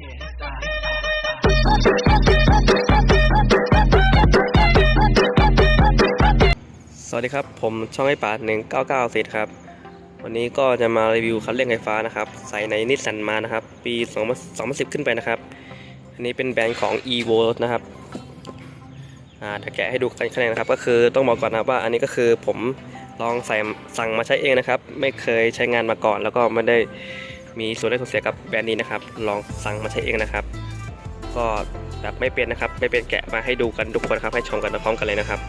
สวัสดีครับ ผมช่องไอ้ป่า199สิครับ วันนี้ก็จะมารีวิวคันเร่งไฟฟ้านะครับ ใส่ในนิสสันมานะครับ ปี2 2010ขึ้นไปนะครับ อันนี้เป็นแบรนด์ของ evo นะครับอ่าเดี๋ยวแกะให้ดูกันข้างในนะครับ ก็คือต้องบอกก่อนนะว่าอันนี้ก็คือผมลองใส่สั่งมาใช้เองนะครับ ไม่เคยใช้งานมาก่อน แล้วก็ไม่ได้ มีส่วนได้ส่วนเสียกับแบรนด์นี้นะครับ ลองสั่งมาใช้เองนะครับ ก็แบบไม่เป็นนะครับ ไม่เป็นแกะมาให้ดูกันทุกคนครับ ให้ชมกันพร้อมกันเลยนะครับ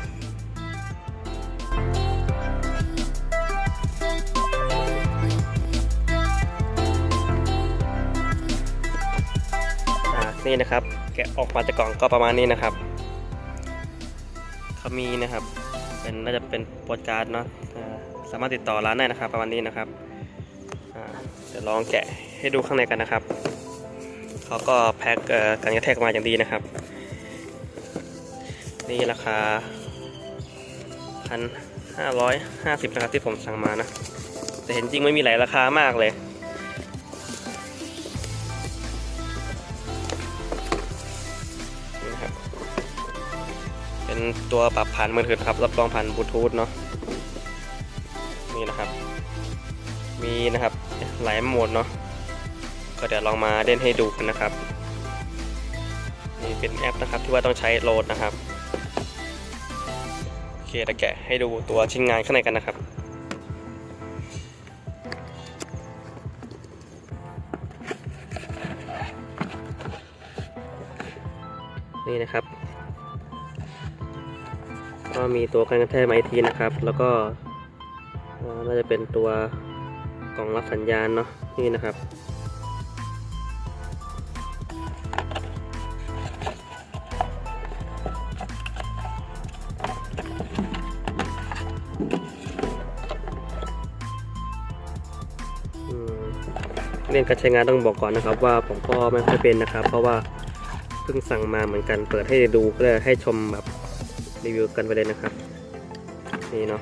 นี่นะครับ แกะออกมาจากกล่องก็ประมาณนี้นะครับเขามีนะครับ เป็นน่าจะเป็นโปรดการ์ดเนาะสามารถติดต่อร้านได้นะครับ ประมาณนี้นะครับ เดี๋ยวลองแกะให้ดูข้างในกันนะครับเขาก็แพ็คกันกระแทกมาอย่างดีนะครับ นี่ราคาพันห้าร้อยห้าสิบนะครับที่ผมสั่งมานะ แต่เห็นจริงไม่มีหลายราคามากเลยนะครับเป็นตัวปรับผ่านมือถือครับ รับรองผ่านบลูทูธเนาะนี่นะครับ มีนะครับหลายโหมดเนาะก็เดี๋ยวลองมาเล่นให้ดูกันนะครับนี่เป็นแอปนะครับที่ว่าต้องใช้โหลดนะครับโอเคเดี๋ยวแกะให้ดูตัวชิ้นงานข้างในกันนะครับนี่นะครับ ก็มีตัวกันกระแทกไมทีนะครับ แล้วก็น่าจะเป็นตัว กล่องรับสัญญาณเนาะนี่นะครับ เรื่องการใช้งานต้องบอกก่อนนะครับ ว่าผมก็ไม่ค่อยเป็นนะครับ เพราะว่าเพิ่งสั่งมาเหมือนกันเปิดให้ดูก็เลยให้ชมแบบรีวิวกันไปเลยนะครับ นี่เนาะ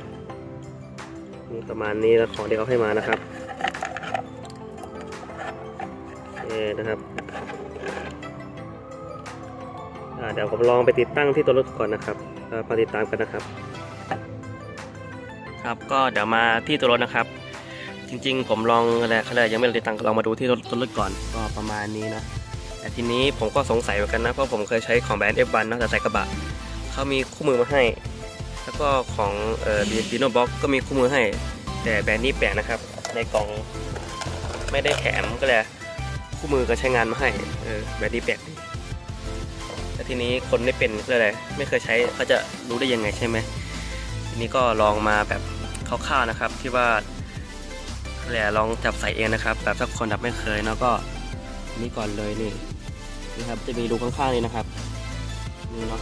นี่ประมาณนี้แล้วของที่เขาให้มานะครับ นะครับเดี๋ยวผมลองไปติดตั้งที่ตัวรถก่อนนะครับมาติดตามกันนะครับ ครับก็เดี๋ยวมาที่ตัวรถนะครับ จริง ๆ ผมลองอะไรเขาเลยกยังไม่ได้ติดตั้งลองมาดูที่รถรถก่อนก็ประมาณนี้นะแต่ทีนี้ผมก็สงสัยเหมือนกันนะเพราะผมเคยใช้ของแบรนด์ F1 นะแต่ใส่กระบะเขามีคู่มือมาให้ แล้วก็ของเอ่อดีโนบ็อกก็มีคู่มือให้ แต่แบรนด์นี้แปลกนะครับ ในกล่องไม่ได้แถมก็เลย คู่มือก็ใช้งานมาให้เออแบบนี้แปลกดีแต่ทีนี้คนไม่เป็นเลยไม่เคยใช้เขาจะรู้ได้ยังไงใช่ไหมทีนี้ก็ลองมาแบบคร่าวๆนะครับ ที่ว่าแหละลองจับใส่เองนะครับ แบบถ้าคนแบบไม่เคยเนาะก็นี่ก่อนเลยนี่นี่ครับจะมีรูข้างๆนี่นะครับนี่เนาะ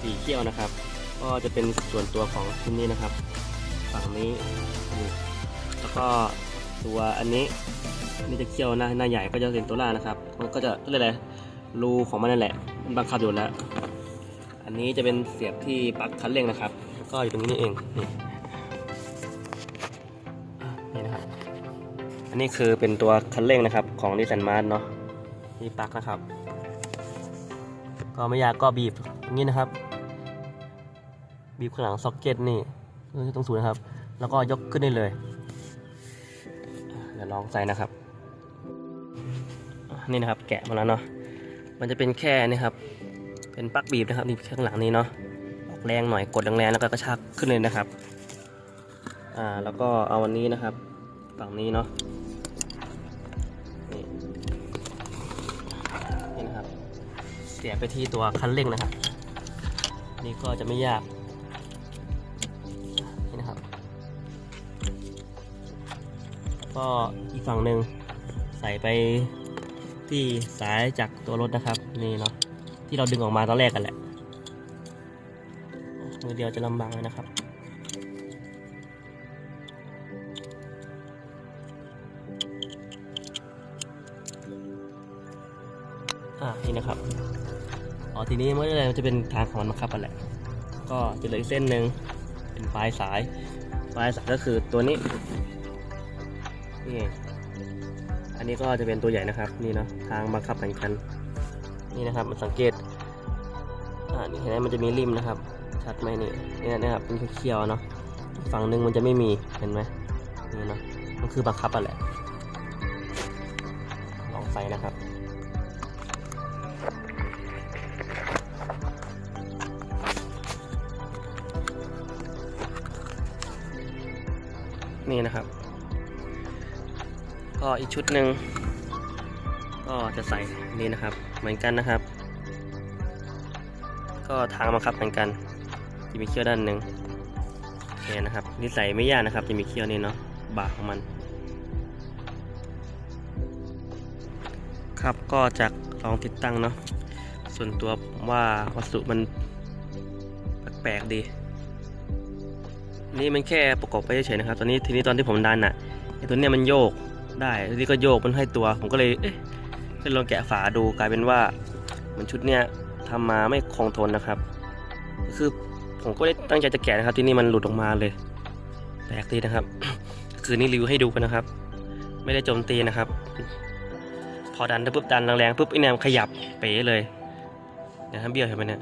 สีเขียวนะครับ ก็จะเป็นส่วนตัวของชิ้นนี้นะครับ ฝั่งนี้นแล้วก็ตัวอันนี้ นี่จะเขียวหน้าหน้าใหญ่ก็จะเป็นตัวล่านะครับ มันก็จะเรียกอะไรรูของมันนั่นแหละมันบังคับอยู่แล้ว อันนี้จะเป็นเสียบที่ปลั๊กคันเร่งนะครับ ก็อยู่ตรงนี้นี่เองนี่นี่นะครับ อันนี้คือเป็นตัวคันเร่งนะครับ ของนิสสันมาร์ทเนาะนี่ปลั๊กนะครับ ก็ไม่ยากก็บีบอย่างนี้นะครับ บีบข้างหลังซ็อกเก็ตนี่ตรงศูนย์นะครับ แล้วก็ยกขึ้นได้เลยอะเดี๋ยวลองใส่นะครับ นี่นะครับ แกะมาแล้วเนาะมันจะเป็นแค่นี่ครับ เป็นปลั๊กบีบนะครับนี่ข้างหลังนี้เนาะออกแรงหน่อยกดแรงๆแล้วก็กระชากขึ้นเลยนะครับอ่าแล้วก็เอาวันนี้นะครับฝั่งนี้เนาะนี่นี่นะครับเสียไปที่ตัวคันเร่งนะครับ นี่ก็จะไม่ยากนี่นะครับก็อีกฝั่งหนึ่งใส่ไป ที่สายจากตัวรถนะครับนี่เนาะที่เราดึงออกมาตอนแรกกันแหละมือเดียวจะลำบากเลยนะครับอ่านี่นะครับอ๋อทีนี้มันก็เลยมันจะเป็นทางของมันนะครับกันแหละ ก็จะเหลืออีกเส้นหนึ่งเป็นปลายสาย ปลายสายก็คือตัวนี้นี่ นนนี้ก็จะเป็นตัวใหญ่นะครับ นี่เนาะทางบังคับเหมือนกันนี่นะครับมันสังเกตอ่านี่เห็นไหมมันจะมีริมนะครับ ชัดไหมนี่นี่นะครับเป็นเขียวเนาะฝั่งหนึ่งมันจะไม่มีเห็นไหมนี่เนาะมันคือบังคับอะแหละลองใส่นะครับนี่นะครับ ก็อีกชุดหนึ่งก็จะใส่นี่นะครับ เหมือนกันนะครับ ก็ทางบังคับเหมือนกันจะมีเขี้ยวด้านหนึ่งโอเคนะครับนี่ใส่ไม่ยากนะครับ จะมีเขี้ยวนี่เนาะบากของมัน ครับก็จากลองติดตั้งเนาะส่วนตัวผมว่าวัสดุมันแปลกๆดี นี่มันแค่ประกอบไปเฉยๆนะครับ ตอนนี้ทีนี้ตอนที่ผมดันอะไอตัวเนี้ยมันโยก ได้ทีนี้ก็โยกมันให้ตัว ผมก็เลยเอ๊ะก็ลองแกะฝาดูกลายเป็นว่า มันชุดเนี้ยทำมาไม่คงทนนะครับ คือผมก็ได้ตั้งใจจะแกะนะครับ ที่นี่มันหลุดออกมาเลยแปลกดีนะครับ คือนี่รีวิวให้ดูกันนะครับ ไม่ได้โจมตีนะครับ พอดันปุ๊บดันแรงๆปุ๊บไอเนี่ยมขยับเป๋เลยเดี๋ยวทำเบี้ยวเห็นไหมเนี่ย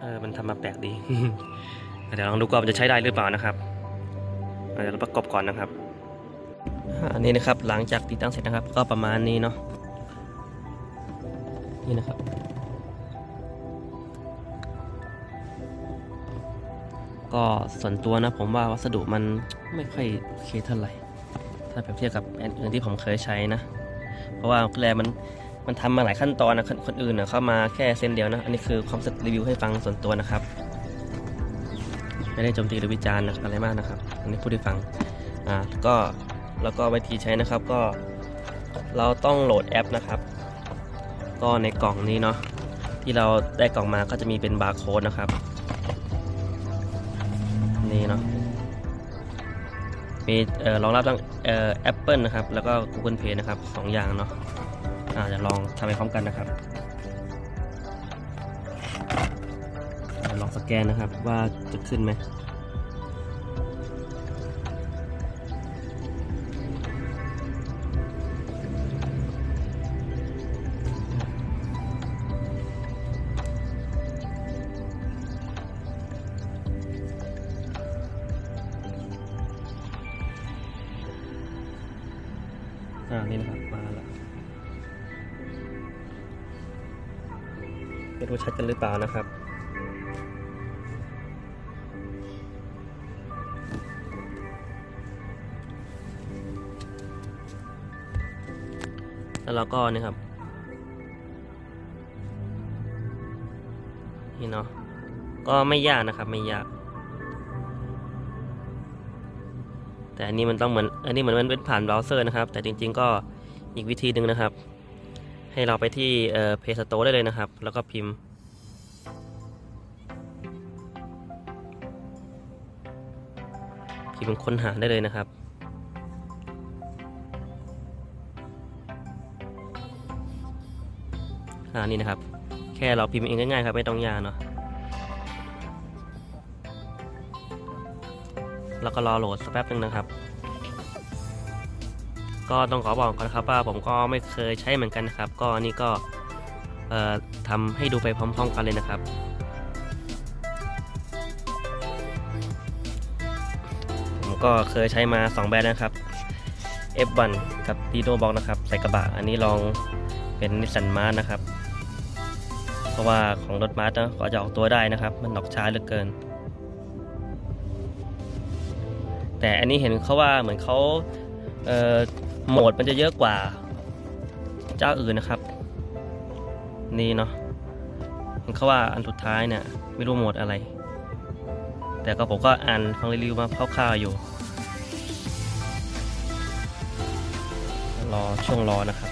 เออมันทำมาแปลกดีเดี๋ยวลองดูก่อนจะใช้ได้หรือเปล่านะครับเดี๋ยวเราประกอบก่อนนะครับ อันนี้นะครับหลังจากติดตั้งเสร็จนะครับ ก็ประมาณนี้เนาะนี่นะครับ ก็ส่วนตัวนะผมว่าวัสดุมันไม่ค่อยเคเท่าไหร่ ถ้าเปรียบเทียบกับแอนอื่นที่ผมเคยใช้นะ เพราะว่าแรมันมันทำมาหลายขั้นตอนนะคนคนอื่นนะเข้ามาแค่เส้นเดียวนะ อันนี้คือความรู้สึกรีวิวให้ฟังส่วนตัวนะครับไม่ได้โจมตีหรือวิจารณ์นะอะไรมากนะครับ อันนี้พูดให้ฟัง อ่า ก็ แล้วก็วิธีใช้นะครับก็ เราต้องโหลดแอปนะครับ ก็ในกล่องนี้เนาะที่เราได้กล่องมาก็จะมีเป็นบาร์โค้ดนะครับ นี่เนาะมีเอ่อรองรับทั้งเอ่อ Apple นะครับ แล้วก็ Google Play นะครับสองอย่างเนาะอ่าจะลองทำไปพร้อมกันนะครับลองสแกนนะครับว่าจะขึ้นไหมานะครับ แล้วเราก็นี่ครับ นี่เนาะ ก็ไม่ยากนะครับ ไม่ยาก แต่อันนี้มันต้องเหมือน อันนี้เหมือนมันเป็นผ่านเบราว์เซอร์นะครับ แต่จริง ๆ ก็อีกวิธีหนึ่งนะครับให้เราไปที่เอ่อ Play Store ได้เลยนะครับ แล้วก็พิมพ์ พิมพ์ค้นหาได้เลยนะครับ อ่านี่นะครับ แค่เราพิมพ์เองง่ายๆครับไม่ต้องยากเนาะแล้วก็รอโหลดสักแป๊บนึงนะครับ ก็ต้องขอบอกก่อนนะครับว่าผมก็ไม่เคยใช้เหมือนกันนะครับ ก็นี่ก็ทำให้ดูไปพร้อม ๆ กันเลยนะครับ ก็เคยใช้มา 2 แบรนด์นะครับ F1 กับ Dino Box นะครับ ใส่กระบะ อันนี้ลองเป็นนิสสันมาร์นะครับ เพราะว่าของรถมาร์นะก็จะออกตัวได้นะครับ มันออกช้าเหลือเกิน แต่อันนี้เห็นเขาว่าเหมือนเขาเโหมดมันจะเยอะกว่า เจ้าอื่นนะครับ นี่เนาะเห็นเขาว่าอันสุดท้ายเนี่ย ไม่รู้โหมดอะไร แต่ก็ผมก็อ่านฟังรีวิวมาคร่าวๆอยู่ รอช่วงรอนะครับ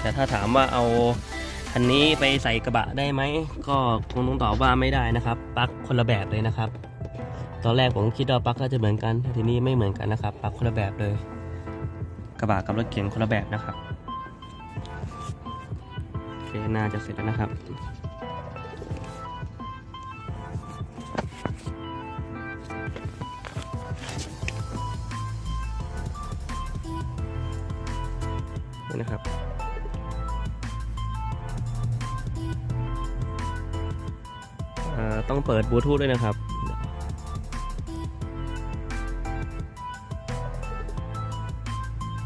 แต่ถ้าถามว่าเอาคันนี้ไปใส่กระบะได้ไหม ก็คงต้องตอบว่าไม่ได้นะครับปลั๊กคนละแบบเลยนะครับ ตอนแรกผมคิดว่าปลั๊กก็จะเหมือนกันแต่ทีนี้ไม่เหมือนกันนะครับปลั๊กคนละแบบเลย กระบะกับรถเก๋งคนละแบบนะครับโอเคน่าจะเสร็จแล้วนะครับนี่นะครับอ่อต้องเปิดบลูทูธด้วยนะครับ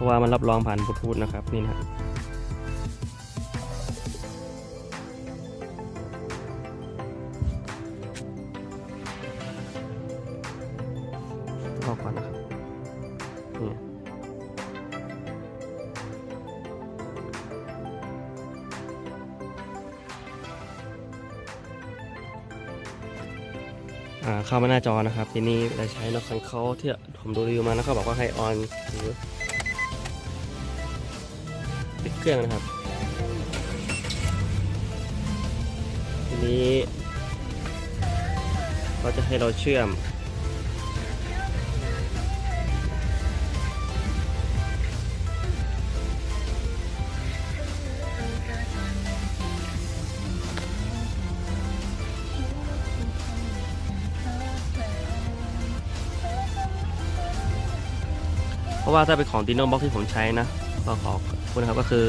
ราะว่ามันรับรองผ่านบลูทูธนะครับนี่นะครับออกก่อนนะครับนี่อาเข้ามาหน้าจอนะครับ ทีนี้เราใช้นกสังเขาที่ผมดูรีวิวมาแล้วเขาบอกว่าให้ออนหรือ เครื่องนะครับ ทีนี้เขาจะให้เราเชื่อม เพราะว่าถ้าเป็นของ Dino Box ที่ผมใช้นะก็ขอุณนะครับก็คือ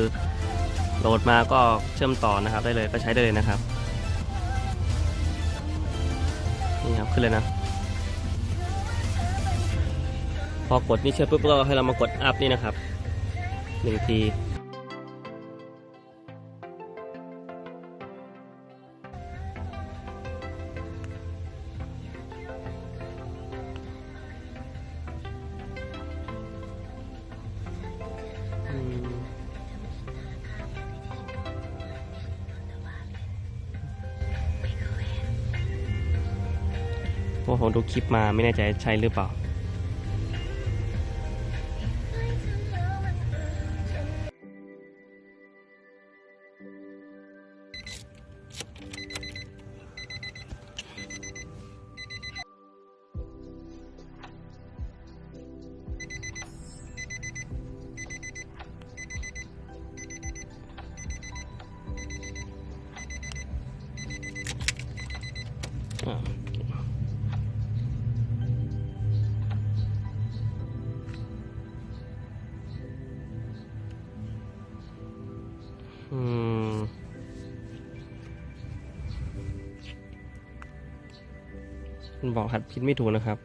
โหลดมาก็เชื่อมต่อนะครับได้เลยก็ใช้ได้เลยนะครับนี่ครับขึ้นเลยนะ พอกดนี่เชื่อปุ๊บก็ให้เรามากดอัพนี่นะครับหนึ่งที เพราะผมดูคลิปมาไม่แน่ใจใช่หรือเปล่า มันบอกหัดพินไม่ถูกนะครับ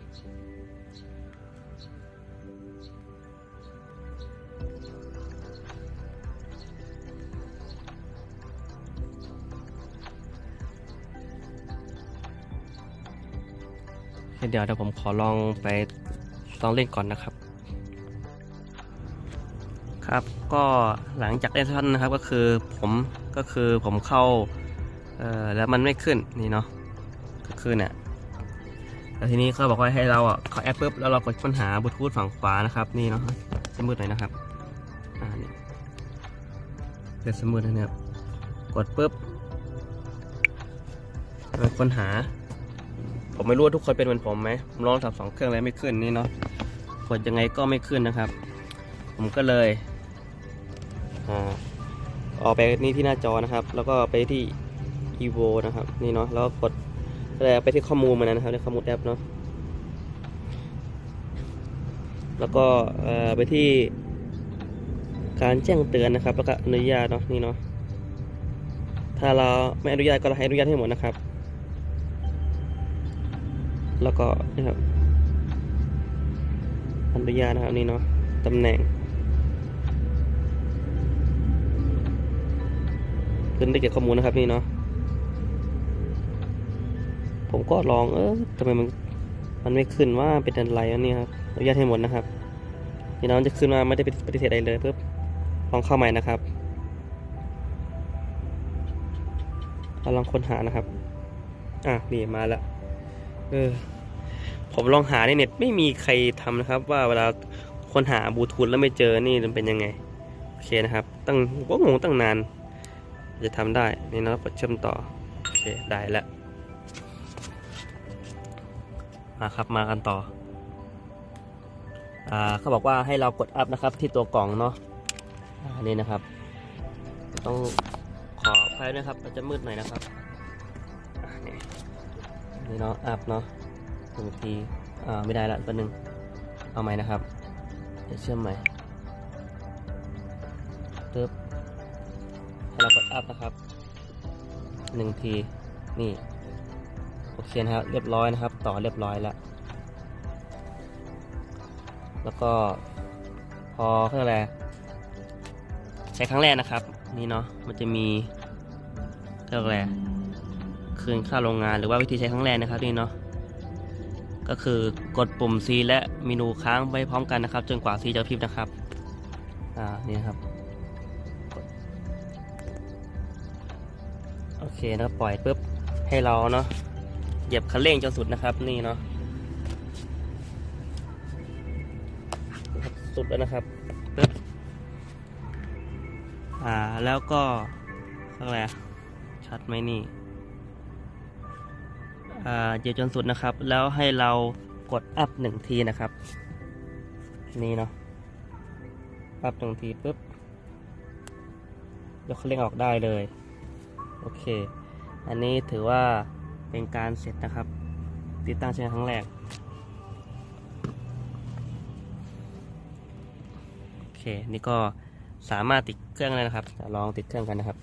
เดี๋ยวเดี๋ยวผมขอลองไปลองเล่นก่อนนะครับ ครับก็หลังจากเล่นสักพักนะครับก็คือผมก็คือผมเข้าเอ่อแล้วมันไม่ขึ้นนี่เนาะก็คือเนี่ย แล้วทีนี้เขาบอกว่าให้เราอะเขาแอปปุ๊บแล้วเรากดค้นหาบลูทูธฝั่งขวานะครับ นี่เนาะจะมืดหน่อยนะครับอ่านี่เดี๋ยวสมืดนะครับ กดปุ๊บค้นหา ผมไม่รู้ว่าทุกคนเป็นเหมือนผมไหมผมลองทำสองเครื่องแล้วไม่ขึ้นนี่เนาะกดยังไงก็ไม่ขึ้นนะครับ ผมก็เลยอ่าออกไปนี่ที่หน้าจอนะครับ แล้วก็ไปที่ evo นะครับ นี่เนาะแล้วกด แล้วไปที่ข้อมูลมันะครับในข้อมูลแอปเนาะแล้วก็ไปที่การแจ้งเตือนนะครับ แล้วก็อนุญาตเนาะนี่เนาะถ้าเราไม่อนุญาตก็เราให้อนุญาตให้หมดนะครับ แล้วก็นะครับอนุญาตนะครับนี่เนาะตำแหน่งขึ้นได้เก็บข้อมูลนะครับนี่เนาะ ผมก็ลองเออทำไมมันมันไม่ขึ้นว่าเป็นอะไรวะเนี่ครับอนุญาตให้หมดนะครับนี่น้องจะขึ้นมาไม่ได้ปฏิเสธอะไรเลยปุ๊บลองเข้าใหม่นะครับเราลองค้นหานะครับ อะนี่มาล้วเออผมลองหาในเน็ตไม่มีใครทำนะครับ ว่าเวลาค้นหาบลูทูธแล้วไม่เจอนี่มันเป็นยังไงโอเคนะครับ ตั้งว่างงตั้งนาน จะทำได้นี่นะกดเชื่อมต่อโอเคได้แล้ว มาครับมากันต่ออ่าเขาบอกว่าให้เรากดอัพนะครับที่ตัวกล่องเนาะอ่านี่นะครับ ต้องขออภัยนะครับมันจะมืดหน่อยนะครับนี่เนาะอัพเนาะหนึ่งทีอ่าไม่ได้ละตัวหนึ่งเอาใหม่นะครับเดี๋ยวเชื่อมใหม่ตึ๊บให้เรากดอัพนะครับหนึ่งทีนี่ โอเคนะครับ เรียบร้อยนะครับ ต่อเรียบร้อยแล้ว แล้วก็พอเพื่ออะไรใช้ครั้งแรกนะครับ นี่เนาะมันจะมีเรียกอะไรคืนค่าโรงงานหรือว่าวิธีใช้ครั้งแรกนะครับนี่เนาะก็คือกดปุ่ม C และเมนูค้างไปพร้อมกันนะครับ จนกว่า C จะกระพริบนะครับอ่านี่ครับโอเคแล้วปล่อยปุ๊บให้เราเนาะ เหยียบคันเร่งจนสุดนะครับ นี่เนาะสุดแล้วนะครับปึ๊บอ่าแล้วก็อะไรชัดไหมนี่อ่าเหยียบจนสุดนะครับ แล้วให้เรากดอัพหนึ่งทีนะครับ นี่เนาะอัพหนึ่งทีปุ๊บยกคันเร่งออกได้เลย โอเค อันนี้ถือว่า เป็นการเสร็จนะครับ ติดตั้งใช้งครั้งแรก โอเค นี่ก็สามารถติดเครื่องได้นะครับจะลองติดเครื่องกันนะครับ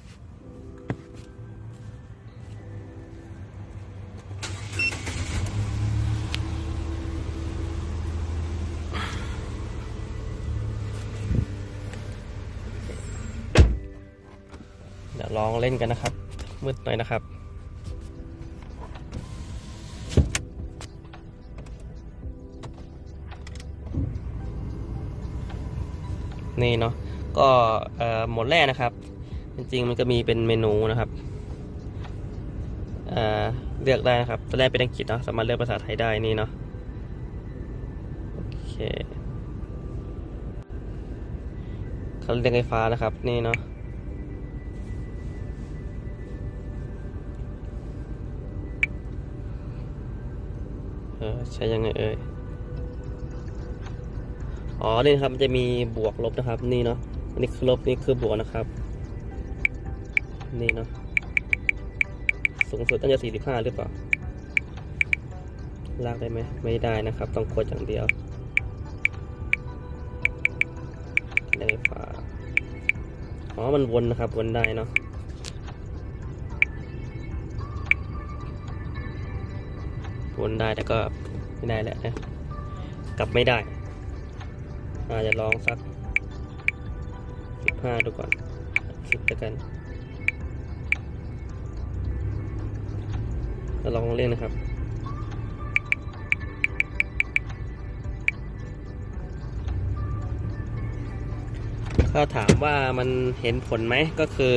เดี๋ยวลองเล่นกันนะครับ มืดหน่อยนะครับ นี่เนาะก็หมดแรกนะครับ จริงๆมันก็มีเป็นเมนูนะครับเเลือกได้นะครับตอนแรกเป็นอังกฤษเนาะสามารถเลือกภาษาไทยได้นี่เนาะโอเคเขาเรียกไฟฟ้านะครับ นี่เนาะเออใช้ยังไงเอ่ย อ๋อนี่นครับมันจะมีบวกลบนะครับ นี่เนาะอันนี้คือลบนี่คือบวกนะครับ นี่เนาะสูงสุดน่าจะ45 หรือเปล่า ลากได้ไหมไม่ได้นะครับ ต้องกดอย่างเดียวได้ฝาอ๋อมันวนนะครับวนได้เนาะวนได้แต่ก็ไม่ได้แหละนะกลับไม่ได้ อาจจะลองสักสิบห้าดูก่อนสิบแล้วกันแล้วลองเล่นนะครับถ้าถามว่ามันเห็นผลไหมก็คือ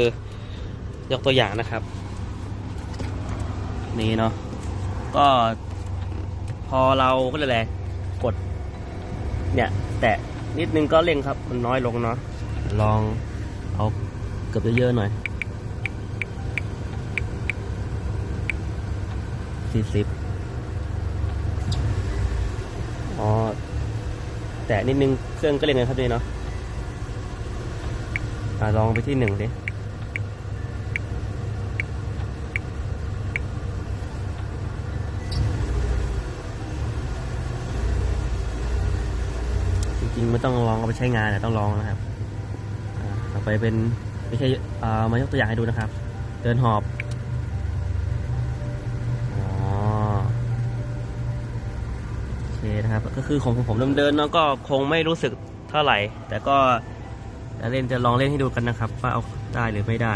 ยกตัวอย่างนะครับ นี่เนาะก็พอเราก็เลยแหละกด เนี่ย แตะ นิดนึงก็เร่งครับ มันน้อยลงเนาะลองเอาเกือบเยอะๆหน่อยสี่สิบอ๋อ แต่นิดนึงเครื่องก็เร่งเลยครับนี่เนาะอะลองไปที่หนึ่งดิ จริงๆไม่ต้องลองเอาไปใช้งานแต่ต้องลองนะครับอ่าต่อไปเป็นไม่ใช่อ่ามายกตัวอย่างให้ดูนะครับ เดินหอบอ๋อโอเคนะครับ ก็คือของผมเดินๆเนาะก็คงไม่รู้สึกเท่าไหร่ แต่ก็จะเล่นจะลองเล่นให้ดูกันนะครับ ว่าเอาได้หรือไม่ได้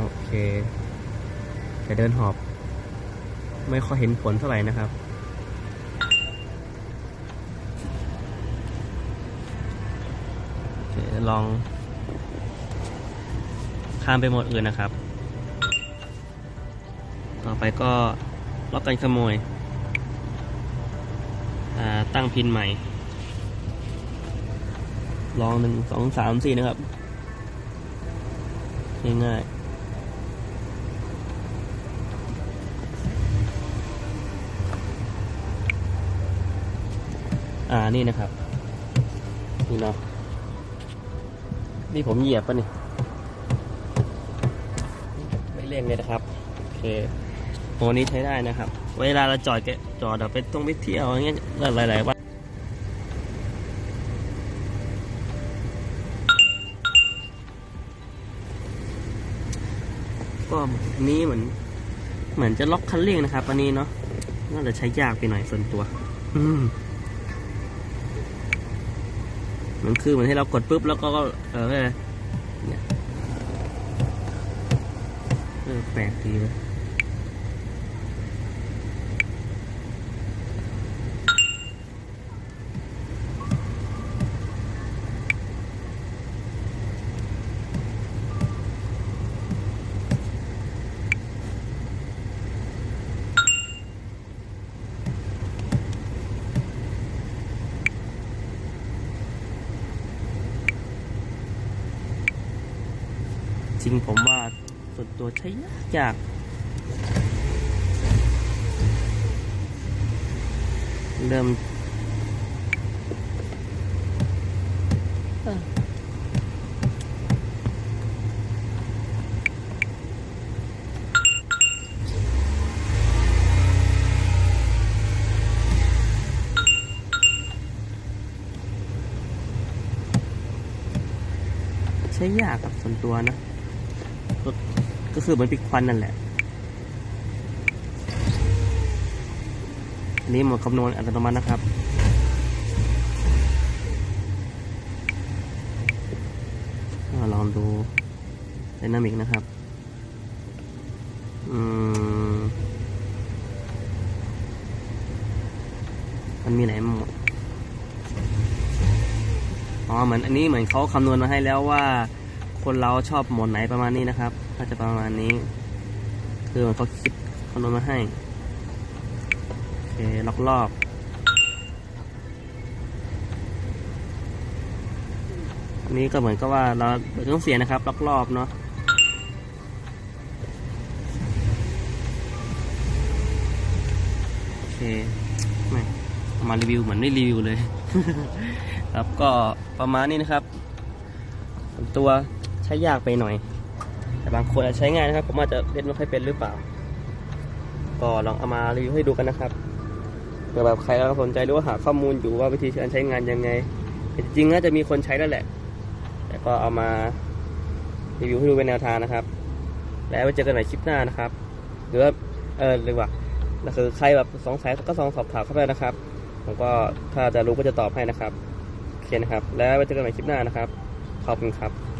โอเค แต่เดินหอบ ไม่ค่อยเห็นผลเท่าไหร่นะครับ โอเค ลอง ข้ามไปโหมดอื่นนะครับ ต่อไปก็ล็อกกันขโมย ตั้งพินใหม่ ลองหนึ่งสองสามสี่นะครับ ง่ายๆอ่า นี่นะครับ นี่เนาะ นี่ผมเหยียบปะนี่ ไม่เล่นเลยนะครับ โอเคโหนี้ใช้ได้นะครับ เวลาเราจอดแกจอดแบบไปต้องไปเที่ยวอย่างเงี้ยหลายๆวันก็นนี้เหมือน เหมือนจะล็อกคันเร่งนะครับ อันนี้เนาะน่าจะใช้ยากไปหน่อยส่วนตัว อืม มันคือเหมือนให้เรากดปุ๊บแล้วก็เออเนี่ยเออแปลกดีเลย ริงผมว่าส่วนตัวใช้ยากยากเริ่มใช้ยากกับส่วนตัวนะ ก็คือเหมือนปิดควันนั่นแหละ อันนี้หมดคำนวณอัตโนมัตินะครับอ่าลองดูไดนามิกนะครับอืมมันมีไหนหมด อ๋อ เหมือนอันนี้เหมือนเขาคำนวณมาให้แล้วว่า คนเราชอบหมดไหนประมาณนี้นะครับ น่าจะประมาณนี้ คือมือนเขาคิดคำนวณมาให้โอเคล็อกรอบอันนี้ก็เหมือนกับว่าเราต้องเสียนะครับล็อกรอบเนาะโอเคไม่มารีวิวเหมือนไม่รีวิวเลย ครับก็ประมาณนี้นะครับ ตัวใช้ยากไปหน่อย แต่บางคนอาจะใช้ง่ายนะครับ ผมอาจจะเล่นไม่ค่อยเป็นหรือเปล่า ก็ลองเอามารีวิวให้ดูกันนะครับเผื่อแบบใครก็สนใจหรือว่าหาข้อมูลอยู่ว่าวิธีการใช้งานยังไงจริงๆน่าจะมีคนใช้แล้วแหละ แต่ก็เอามารีวิวให้ดูเป็นแนวทางนะครับ แล้วไว้เจอกันใหม่คลิปหน้านะครับ หรือว่าเออเลยว่าคือใครแบบสงสัยก็ลองสอบถามเข้าไปนะครับ ผมก็ถ้าจะรู้ก็จะตอบให้นะครับโอเคนะครับ แล้วไว้เจอกันใหม่คลิปหน้านะครับ ขอบคุณครับ